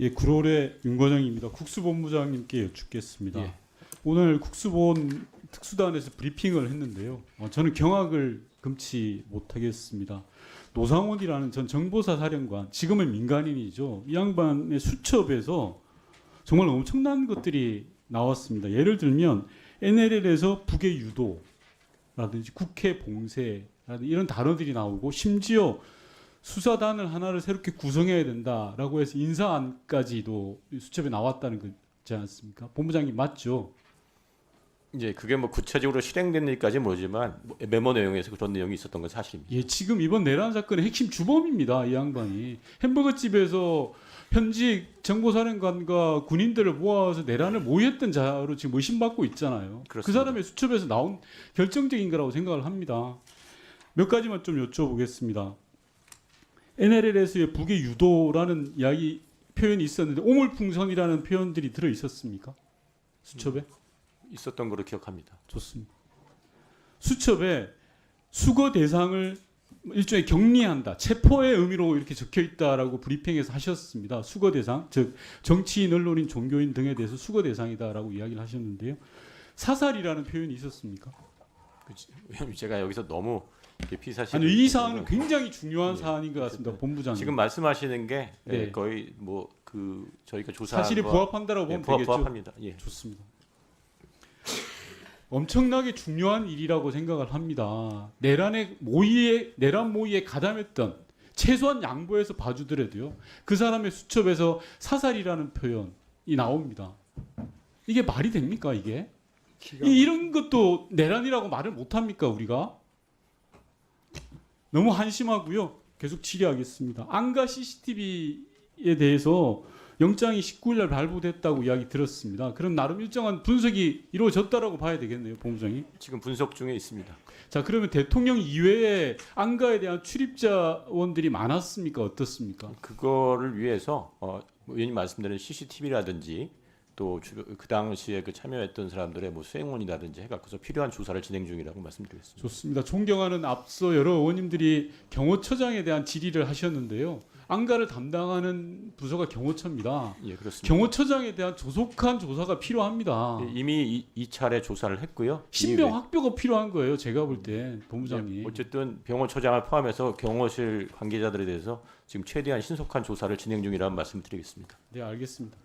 예, 구롤의 윤과장입니다. 국수본부장님께 여쭙겠습니다. 예. 오늘 국수본 특수단에서 브리핑을 했는데요. 어, 저는 경악을 금치 못하겠습니다. 노상원이라는 전 정보사 사령관, 지금은 민간인이죠. 이 양반의 수첩에서 정말 엄청난 것들이 나왔습니다. 예를 들면 NLL에서 북의 유도라든지 국회 봉쇄라든지 이런 단어들이 나오고 심지어 수사단을 하나를 새롭게 구성해야 된다라고 해서 인사안까지도 이 수첩에 나왔다는 거지 않습니까? 본부장님 맞죠? 이제 그게 뭐 구체적으로 실행된 일까지 모르지만 뭐 메모 내용에서 그런 내용이 있었던 건 사실입니다. 예, 지금 이번 내란 사건의 핵심 주범입니다. 이 양반이 햄버거 집에서 현직 정보사령관과 군인들을 모아서 내란을 모의했던 자로 지금 의심받고 있잖아요. 그 그렇습니다. 사람의 수첩에서 나온 결정적인 거라고 생각을 합니다. 몇 가지만 좀 여쭤보겠습니다. NLL에서의 북의 유도라는 이야기 표현이 있었는데 오물풍선이라는 표현들이 들어 있었습니까? 수첩에? 있었던 걸로 기억합니다. 좋습니다. 수첩에 수거 대상을 일종의 격리한다, 체포의 의미로 이렇게 적혀 있다라고 브리핑에서 하셨습니다. 수거 대상, 즉 정치인, 언론인, 종교인 등에 대해서 수거 대상이다라고 이야기를 하셨는데요. 사살이라는 표현이 있었습니까? 왜냐면 제가 여기서 너무 피사실 아니 이 사안은 굉장히 중요한 네. 사안인 것 같습니다, 본부장님. 지금 말씀하시는 게 네. 예, 거의 뭐 그 저희가 조사한 사실에 거- 부합한다라고 예, 보면 부합, 되겠죠. 부합합니다. 예. 좋습니다. 엄청나게 중요한 일이라고 생각을 합니다. 내란의 모의에 내란 모의에 가담했던 최소한 양보해서 봐주더라도요. 그 사람의 수첩에서 사살이라는 표현이 나옵니다. 이게 말이 됩니까 이게? 이, 이런 것도 내란이라고 말을 못 합니까 우리가? 너무 한심하고요. 계속 질의하겠습니다. 안가 CCTV에 대해서 영장이 19일 날 발부됐다고 이야기 들었습니다. 그럼 나름 일정한 분석이 이루어졌다라고 봐야 되겠네요, 본부장님. 지금 분석 중에 있습니다. 자, 그러면 대통령 이외에 안가에 대한 출입자원들이 많았습니까? 어떻습니까? 그거를 위해서 어, 뭐 의원님 말씀드린 CCTV라든지 또 그 당시에 그 참여했던 사람들의 뭐 수행원이라든지 해갖고서 필요한 조사를 진행 중이라고 말씀드리겠습니다. 좋습니다. 존경하는 앞서 여러 의원님들이 경호처장에 대한 질의를 하셨는데요. 안가를 담당하는 부서가 경호처입니다. 예, 그렇습니다. 경호처장에 대한 조속한 조사가 필요합니다. 예, 이미 이, 이 차례 조사를 했고요. 신병 이 학교가 필요한 거예요. 제가 볼때 외- 본부장님. 예, 어쨌든 병원처장을 포함해서 경호실 관계자들에 대해서 지금 최대한 신속한 조사를 진행 중이라는 말씀드리겠습니다. 네, 알겠습니다.